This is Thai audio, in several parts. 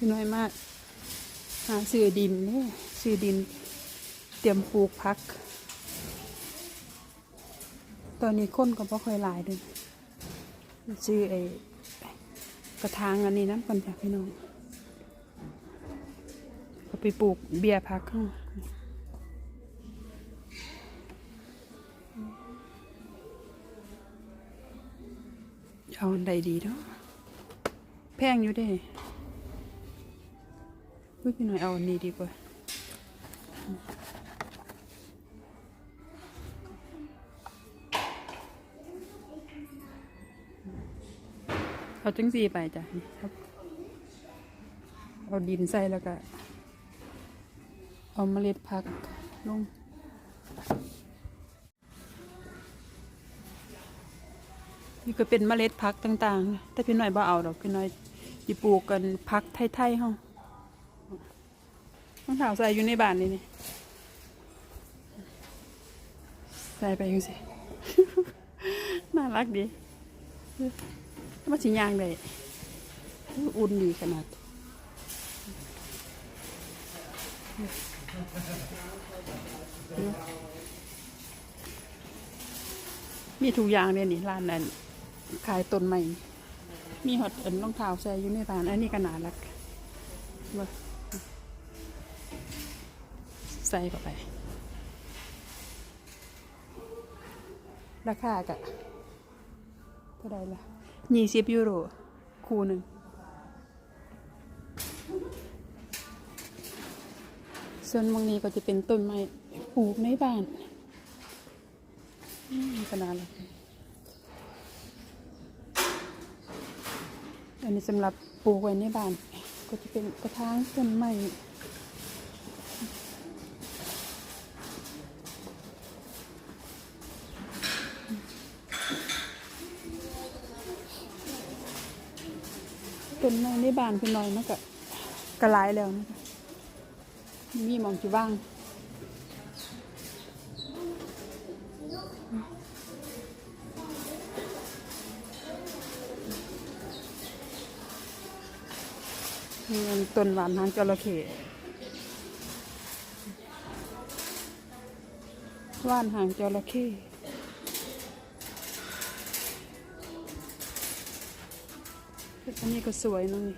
พี่น้อยมากหาซื้อดินนี่ซื้อดิน เตรียมปลูกพัก ตอนนี้คนก็บ่ค่อยหลายเลยซื้อไอ้กระถางอันนี้น้ำกันจ้ะพี่น้องเอาไปปลูกเบียร์พักข้างเอาใดดีเนาะแพงอยู่ด้ อุ้ยพี่หน่อยเอาอันนี้ดีกว่าเอาจังสีไปจ้ะครับเอาดินใส่แล้วก็ เอาเมล็ดพักลงนี่ก็เป็นเมล็ดพักต่างๆ แต่พี่น้อยบ่เอาดอกพี่น้อยสิปลูกกันพักไทยๆเฮา ต้องถามใส่อยู่ในบ้านนี่นี่ใส่ไปยังสิ น่ารักดีมาสิยางได้อุ่นดีขนาดมีทุกอย่างเลยนี่ร้านนั้นขายต้นใหม่มีหอดเอ็นรองเท้าใส่อยู่ในร้าน อันนี้ก็น่ารักเว้ย ใส่เข้าไป ราคากะเท่าไรล่ะยี่สิบยูโร คูหนึ่งส่วนบางนี้ก็จะเป็นต้นไม้ปลูกในบ้านขนาดเลยอันนี้สำหรับปลูกไว้ในบ้าน ก็จะเป็นกระถางต้นไม้ ต้นไม้ในบ้านเป็นน้อยมันก็กระลายแล้วนะคะมีมองที่ว่างนี่มันต้นหวานหางจระเข้ว่านหางจระเข้ อันนี้ก็สวยนะนี่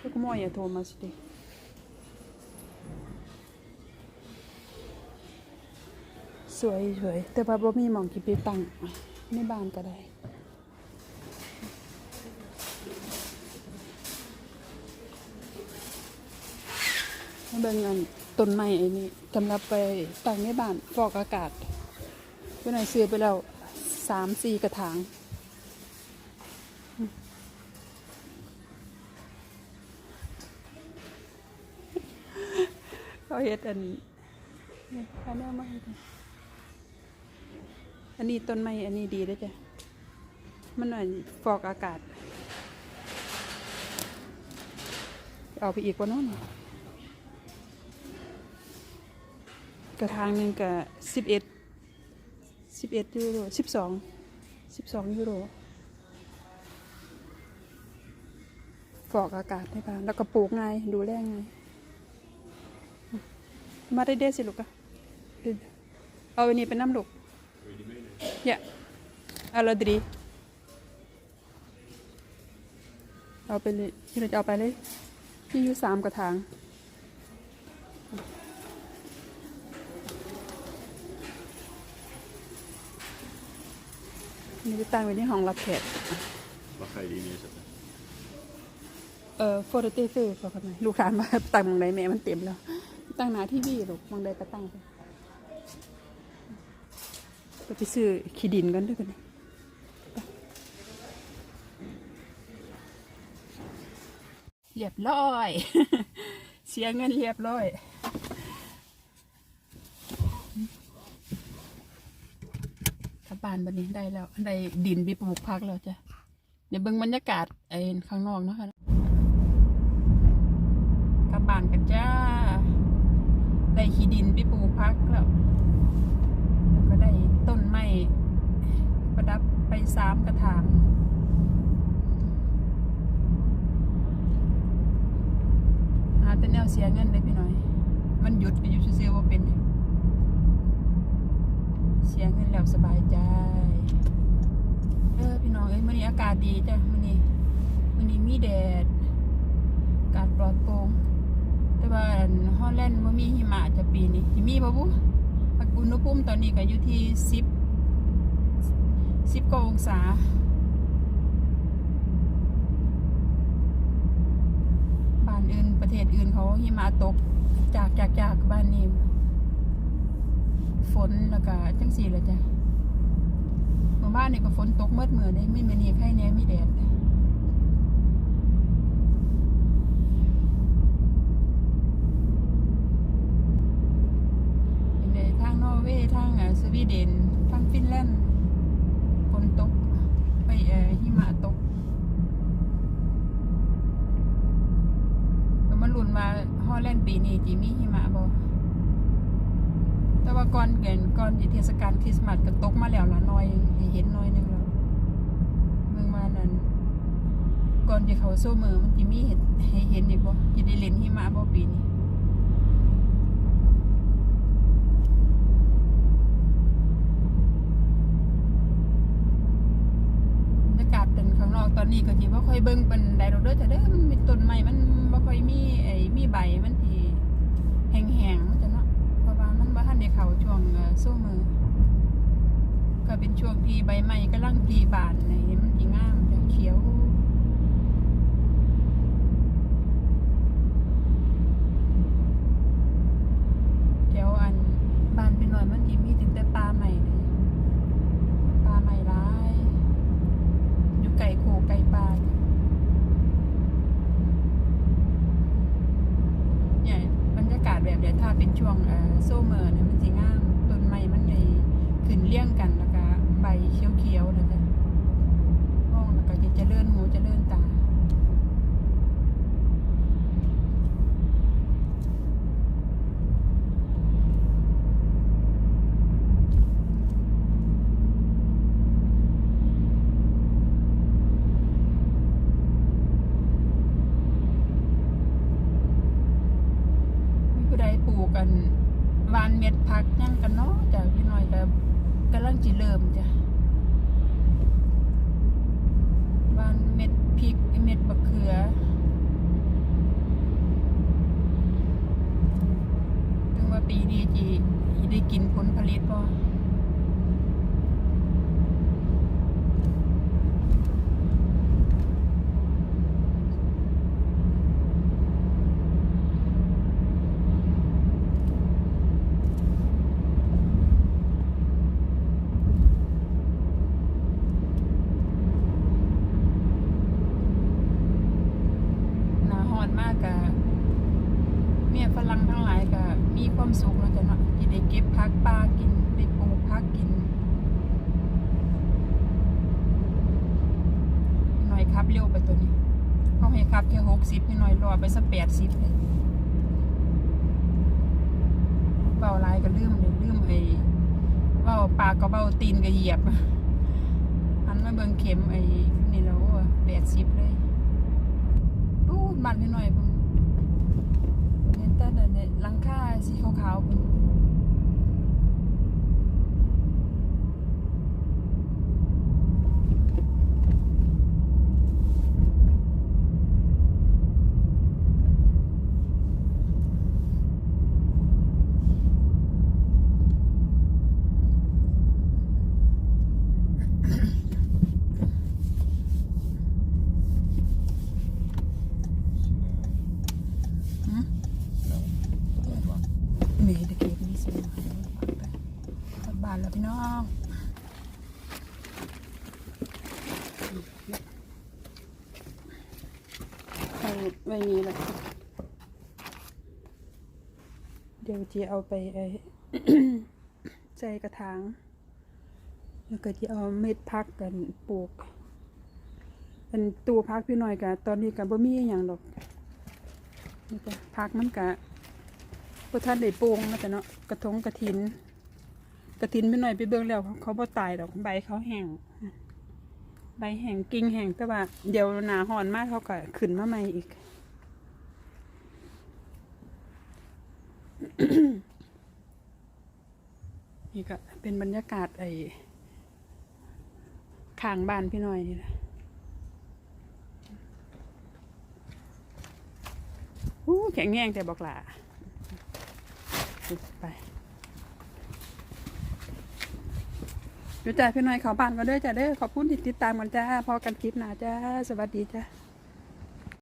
แล้วก็มอยอย่โทมาสิเด็สวยสวยแต่ว่าบ่มีหมองที่ไปตั้งในบ้านก็ได้เบิ่งอันต้นไม้ไอ้นี่สำหรับไปตั้งในบ้านฟอกอากาศเพื่อนให้ซื้อไปแล้วสามสี่กระถาง เขาเฮ็ดอันนี้อันนี้มาให้ดูอันนี้ต้นไม้อันนี้ดีด้อจ้ะ มันหน่อยฟอกอากาศ เอาไปอีกว่าน้องกระทางหนึ่งกับสิบเอ็ดสิบเอ็ดยูโรสิบสองสิบสองยูโรฟอกอากาศให้บ้านแล้วก็ปลูกไงดูแลไง มาได้เดสิลูกอะเอาอันนี้เป็นน้ำลูกเนี่ยเอาละดีเอาไปเลยที่เราจะเอาไปเลยที่อยู่สามกระถางนี่จะตั้งไว้ในห้องรับแขก Wat ga je die neerzetten? เอ่อโฟโตเตเฟ่พอกันไหมลูกค้ามาตั้งมองใดแม่มันเต็มแล้ว ตั้งหนาที่วี่ลูกมองใดก็ตั้งไปก็ไปซื้อขี้ดินกันด้วยกันเรียบร้อย เสียเงินเรียบร้อยกลับานบันนี้ได้แล้ว ได้ดินไปปลูกพักแล้วจ้ะเดี๋ยวเบิ่งบรรยากาศไอ้ข้างนอกเนาะค่ะ ไปสามกระถางหาแต่แนวเสียเงินได้พี่น้อย มันหยุดไปอยู่เซียวว่าเป็น เสียเงินแล้วสบายใจเออพี่น้องเอ้ยมื่อนี้อากาศดีจ้ะมื่อนี้มื่อนี้มีแดดอากาศปลอดโปร่งแต่ว่าฮอลแลนด์มันมีหิมะจะปีนี้หิมีปะบุอุณหภูมิตอนนี้ก็อยู่ที่สิบ 10 10กว่าองศา บ้านอื่นประเทศอื่นเขาหิมะตก จากจากจากบ้านนี้ฝนแล้วก็จังสี่ละจ้ะเมื่บ้านนี่ก็ฝนตกเมื่อเมื่อได้ไม่มานี่ใครแหน่มีแดดอย่างในทางนอร์เวย์ทางอะสวีเดนทางฟินแลนด์ฝนตกไปเอ่อหิมะตก ก็มันลุ้นว่าฮอลแลนด์ปีนี้จีมีหิมะบ่แต่ ว่าก่อนเกินก่อนอีเทศกาลคริสต์มาสก็ตกมาแล้วละน้อยเห็นน้อยหนึงแล้วเมืองมานั้นก่อนจะเขาโซเมอมันจะมีเห็นให้เห็นอีกบ่จะได้เล่นหิมะบ่ปีนี้บรรยากาศเป็นข้างนอกตอนนี้ก็สิบ่ค่อยเบิ่งปานใดดอกเด้อจ้ะเด้อมันมีต้นไม้มันบ่ค่อยมีไอ้มีใบมันที่แห้งๆมันจะเนาะเพราะว่ามันบ่ทั นได้เข้าช่วงเอ่อโซเมอก็เป็นช่วงที่ใบไม้กำลังพีบานในมันสิงามเขียว แถวอันบ้านเป็นหน่อยมันสิมีถึงแต่ปลาใหม่เลยปลาใหม่ร้าย อยู่ไก่โคไก่ปลาเนี่ยบรรยากาศแบบเดี๋ยวถ้าเป็นช่วงเอ่อโซเมอร์เนี่ยมันสิงามต้นไม้มันเลยขึ้นเลี้ยงกันแล้วก็ใบเขียวๆนะจ๊ะมองแล้วก็จะเจริญหูเจริญตา มีผู้ใดปลูกกันวานเม็ดพักยังกันเนาะจ้ะพี่น้อยก็กำลังจีเริ่มจ้ะวานเม็ดพริกเม็ดบะเขือถึงว่าปีนี้จีได้กินผลผลิตบ่หนาฮอนมากกะเมียฝรั่งทั้งหลายก็ มีความสุขเนาะจ้ะเนาะที่ได้เก็บผักปลากินได้ปลูกผักกิน หน่อยครับเร็วไปตัวนี้เขาให้ครับแค่หกสิบหน่อยรอไปสักแปดสิบเลยเบาลายก็ลืมเลยลืมไอ้เบาปากก็เบาตีนก็เหยียบหันมาเบิ่งเข็มไอ้นี่แล้วแปดสิบเลยปูดมันนิดหน่อย เพิ่งเห็นแต่เนี่ยหลังคาสีขาวๆเพิ่ง มีตะเกียบนี่สิกลับบ้านแล้วพี่น้องใส่ ไว้นี่แหละเดี๋ยวจะเอาไปไอ้ใส่กระถาง แล้วก็จะเอาเม็ดพักกันปลูกเป็นตัวพักพี่หน่อยกะตอนนี้กะบ่มีอหย่างดอกนี่ก็พักมันกะพวกท่านได้โป่งนะแต่เนาะกระทงกระถิน กระถินไปหน่อยไปเบิ่งแล้วเขาเขาบ่ตายดอกใบเขาแห้งใบแห้งกิ่งแห้งแต่ว่าเดี๋ยวหนาหอนมากเขาก็ขึ้นมาใหม่อีก นี่ก็เป็นบรรยากาศไอ้ข้างบ้านพี่น้อยนี่แหละอู้แข็งแรงแต่บอกหลาไปดี๋ยวจ้าพี่น้อยขาบ้านก็เด้อจ้าเด้อขอบคุณที่ติดตามกันจ้าพอกันคลิปหน้าจ้า สวัสดีจ้า